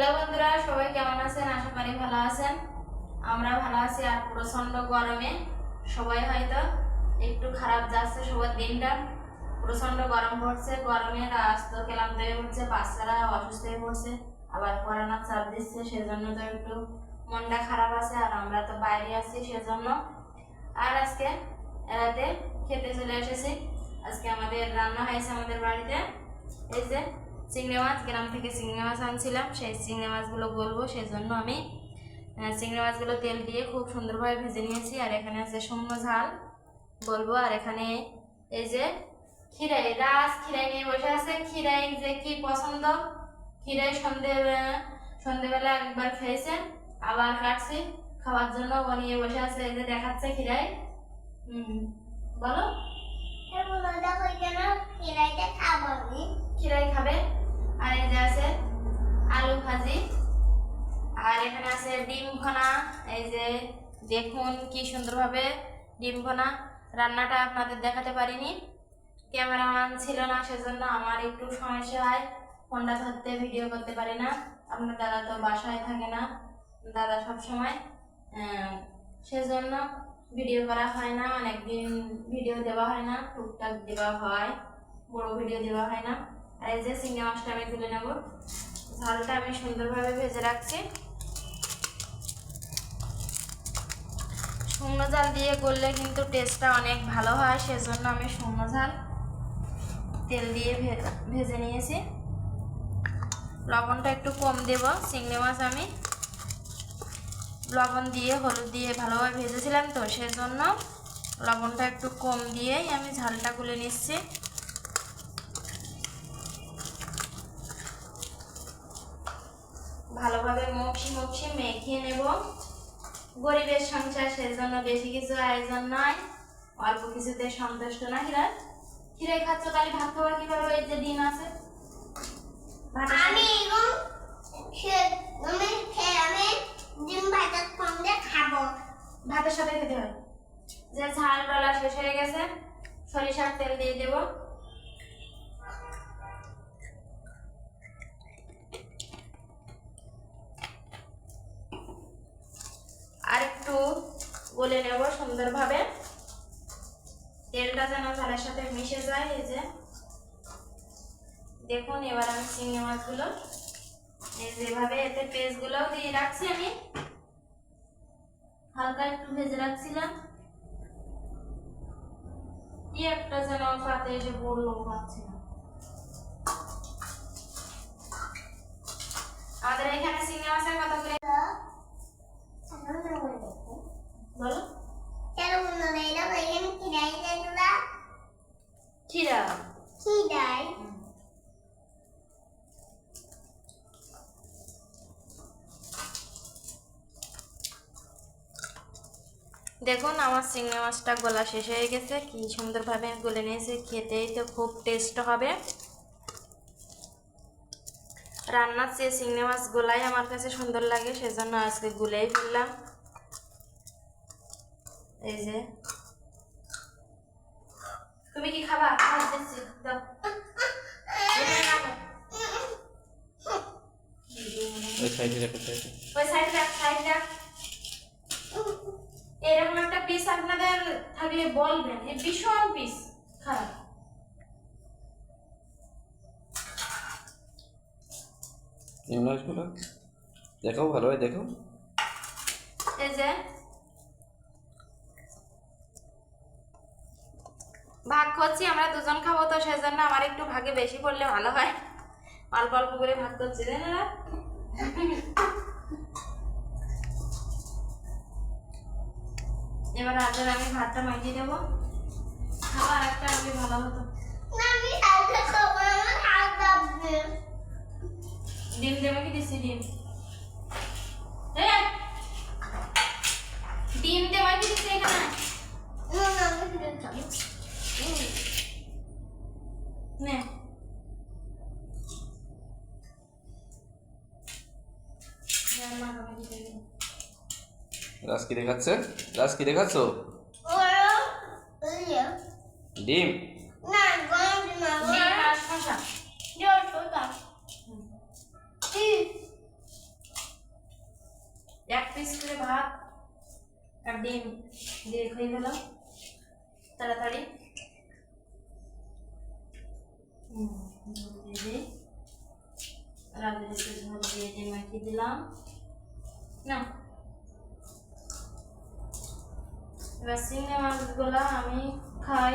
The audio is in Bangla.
হ্যালো বন্ধুরা, সবাই কেমন আছেন? আশা করি ভালো আছেন। আমরা ভালো আছি আর প্রচণ্ড গরমে। সবাই হয়তো একটু খারাপ যাচ্ছে সবার দিনটা। প্রচণ্ড গরম পড়ছে, গরমে রাস্তা ক্লান্ত হয়ে পড়ছে, বাচ্চারা অসুস্থ হয়ে পড়ছে, আবার করোনার চাপ দিচ্ছে, সেজন্য তো একটু মনটা খারাপ আছে আর আমরা তো বাইরে আছি সেজন্য। আর আজকে রাতে খেতে চলে এসেছি। আজকে আমাদের রান্না হয়েছে আমাদের বাড়িতে। এই যে চিংড়ি মাছ, গ্রাম থেকে চিংড়ি মাছ আনছিলাম। সেই চিংড়ি মাছগুলো গলবো সেই জন্য আমি চিংড়ি মাছগুলো তেল দিয়ে খুব সুন্দরভাবে ভেজে নিয়েছি। আর এখানে আছে শুকনো ঝাল, বলব। আর এখানে এই যে খিরাই রাস খিরাই নিয়ে বসে আছে। খিরাই যে কি পছন্দ? খিরাই সন্ধে সন্ধেবেলা একবার খেয়েছে আবার কাটছি। খাওয়ার জন্য ও নিয়ে বসে আছে, এই যে দেখাচ্ছে খিরাই হুম বলো। খিরাই খাবে আর এই যে আছে আলু ভাজি। আর এখানে আছে ডিম ভনা, এই যে দেখুন কি সুন্দরভাবে ডিম ভনা। রান্নাটা আপনাদের দেখাতে পারিনি। ক্যামেরাম্যান ছিল না, সেজন্য আমার একটু সমস্যা হয়। ফোনটা ধরতে, ভিডিও করতে পারি না। আপনার দাদা তো বাসায় থাকে না, দাদা সব সময় সেজন্য ভিডিও করা হয় না, অনেকদিন ভিডিও দেওয়া হয় না, টুকটাক দেওয়া হয়, বড় ভিডিও দেওয়া হয় না। আর এই যে চিংড়ি মাছটা আমি তুলে নেব। ঝালটা আমি সুন্দরভাবে ভেজে রাখছি। শুকনো ঝাল দিয়ে করলে কিন্তু টেস্টটা অনেক ভালো হয়, সেজন্য আমি শুকনো ঝাল তেল দিয়ে ভেজে নিয়েছি। লবণটা একটু কম দেব, চিংড়ি মাছ আমি। লবণ দিয়ে, হলুদ দিয়ে ভালোভাবে ভেজেছিলাম তো, সেজন্য লবণটা একটু কম দিয়েই আমি ঝালটা গুলে নিচ্ছি। ভালোভাবে মকসি মকসি মেখে নেব। গরিবের সংসার সেজন্য বেশি কিছু আয়োজন নয় অল্প কিছুতে সন্তুষ্ট না হিরা। হিরাই খাচ্ছ তাহলে ভাত খাবার কীভাবে এই যে ডিম আছে? আমি আমি ডিম ভাতের সঙ্গে খাব। ভাতের সাথে খেতে হয়। যে ঝাল ডলা শেষ হয়ে গেছে সরিষার তেল দিয়ে দেব। গলে নেব সুন্দরভাবে। তেলটা যেন ঝালের সাথে মিশে যায়, এই যে। দেখুন এবার আমি চিংড়ি মাছগুলো। এই যেভাবে এতে পেস্টগুলোও দিয়ে রাখছি আমি। হালকা একটু ভেজে রাখছিলাম। কি একটা যেন পাতে এসে পড়ল পাচ্ছি না আমাদের এখানে দেখুন আমার চিংড়ি মাছটা গলা শেষ হয়ে গেছে। কি সুন্দরভাবে গলে নিয়েছে খেতেই তো খুব টেস্ট হবে। রান্নার চেয়ে চিংড়ি মাছ গোলাই আমার কাছে সুন্দর লাগে সেজন্য আজকে গুলেই ফেললাম। এই যে। তুমি কি খাবা। ওই সাইডে। ওই সাইড বলবেন এই ভীষণ পিস খারাপ। দেখো ভালো হয় দেখো এই যে। ভাগ করছি আমরা দুজন খাব তো সেজন্য আমার একটু ভাগে বেশি পড়লে ভালো হয়। অল্প অল্প করে ভাগ করছি তাই না? এবার আজের আমি ভাতটা মাখিয়ে দেবো খাবার একটা ভালো হতো। ডিম দেবে কি দিচ্ছি ডিম! ডিম দেওয়া কি দিচ্ছি এখানে? না রাস কি দেখাচ্ছে রাস কি দেখাচ্ছ ডিম এক পিস করে ভাত আর ডিম দিয়ে খেয়ে গেলাম তাড়াতাড়ি দিয়ে দিয়ে মাখিয়ে দিলাম না এবার চিংড়ি মাছগুলো আমি খাই।